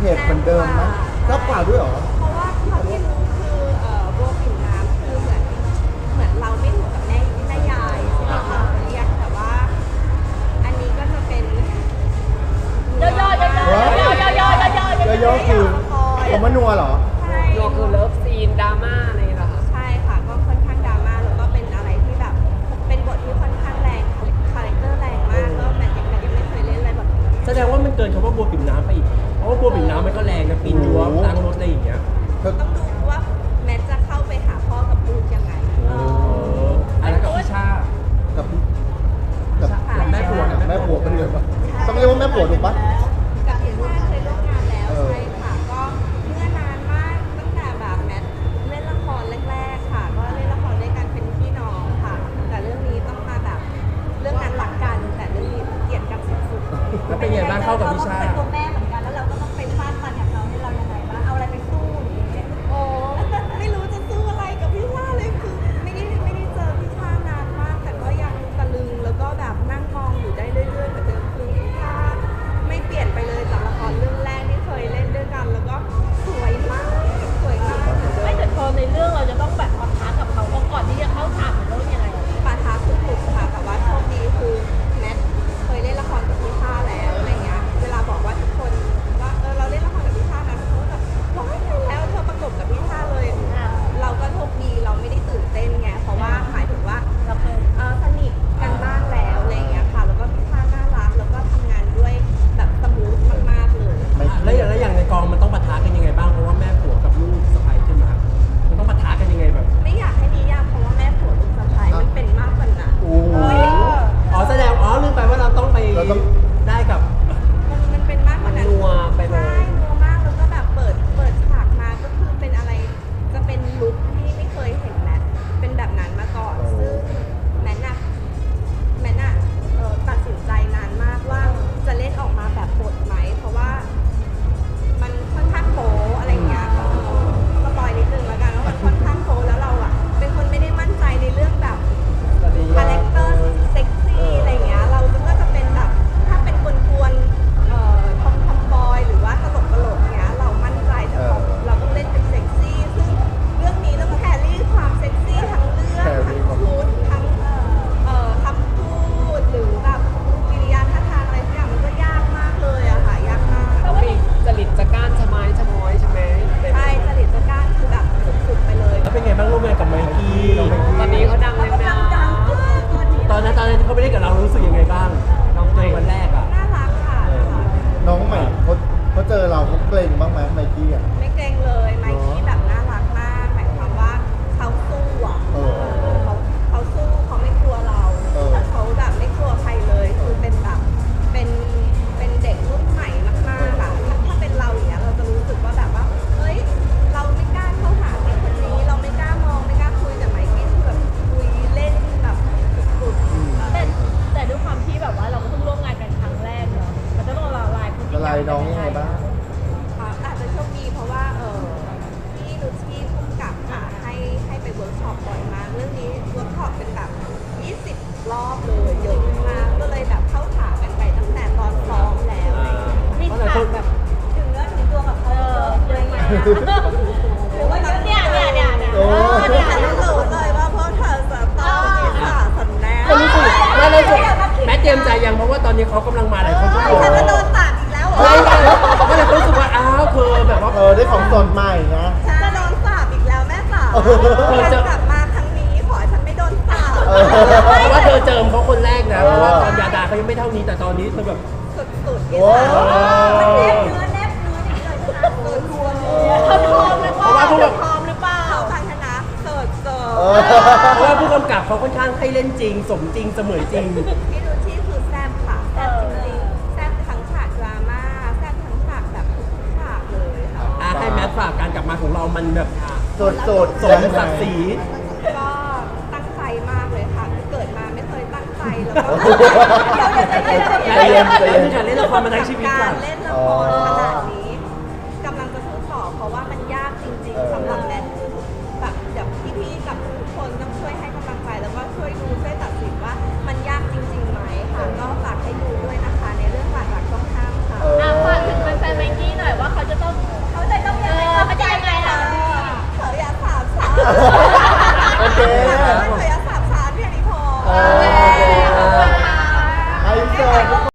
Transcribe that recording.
แซ่บมีความเผ็ดเหมือนเดิมไหมแซ่บกว่าด้วยเหรอ เพราะว่าเท่าที่รู้คือเอ่อบัวปิ่นน้ำคือเหมือนเหมือนเราไม่ถูกกับแม่แม่ยายใช่ไหมคะเรียกแต่ว่า อันนี้ก็จะเป็นย่อย่อย่อย่อย่อย่อย่อย่อย่เยอะๆคือผมว่านัวเหรอใช่นัว ต้องเรียกว่าแม่ผัวถูกปะ ลายพฤติกรรมละลายน้องยังไงบ้างอ่าอาจจะโชคดีเพราะว่าเออพี่นุชชี่พุ่มกับค่ะให้ให้ไปเวิร์กช็อปบ่อยมาก เรื่องนี้เวิร์กช็อปเป็นแบบ 20 รอบเลยเยอะมากก็เลยแบบเข้าขากันไปตั้งแต่ตอนซ้อมแล้วอะไรอย่างเงี้ยมีฉากแบบถึงเนื้อถึงตัวกับเขาเยอะไหมหรือว่าเนี่ยเนี่ยเนี่ยเนี่ยโอ้เนี่ยรู้เลยว่าพวกเธอจะต้องมีสาสันแน่ก็รู้สึกไม่เลยสุดแม้เตรียมใจยังเพราะว่าตอนนี้เขากำลัง อแบบว่าเออได้ของสดใหม่นะฉันจะโดนสาบอีกแล้วแม่สาวเออฉันกลับมาครั้งนี้ขอให้ฉันไม่โดนสาบเออ เพราะว่าเธอเจิมเขาคนแรกนะเพราะว่าตอนยาดาเขายังไม่เท่านี้แต่ตอนนี้เธอแบบ สุดๆโอ้มันแนบเนื้อแนบเนื้ออย่างนี้เลยใช่ไหมเออทัวร์เลเขาทอมหรือเปล่าเพราะว่าพวกแบบทอมหรือเปล่าเขาพันธนะเสิร์ฟเสิร์เอฟอเพราะว่าผู้กำกับเขาค่อนข้างให้เล่นจริง สมจริงเสมือนจริง พี่ะให้แมทฝากการกลับมาของเรามันแบบสดสดสมศักดิ์ศรีก็ตั้งใจมากเลยค่ะคือเกิดมาไม่เคยตั้งใจแล้วก็ใจเย็นใจแล้วเย็นคือการเล่นละครมาทั้งชีวิตกาก่อรนเล่นละครขนาดนี้ก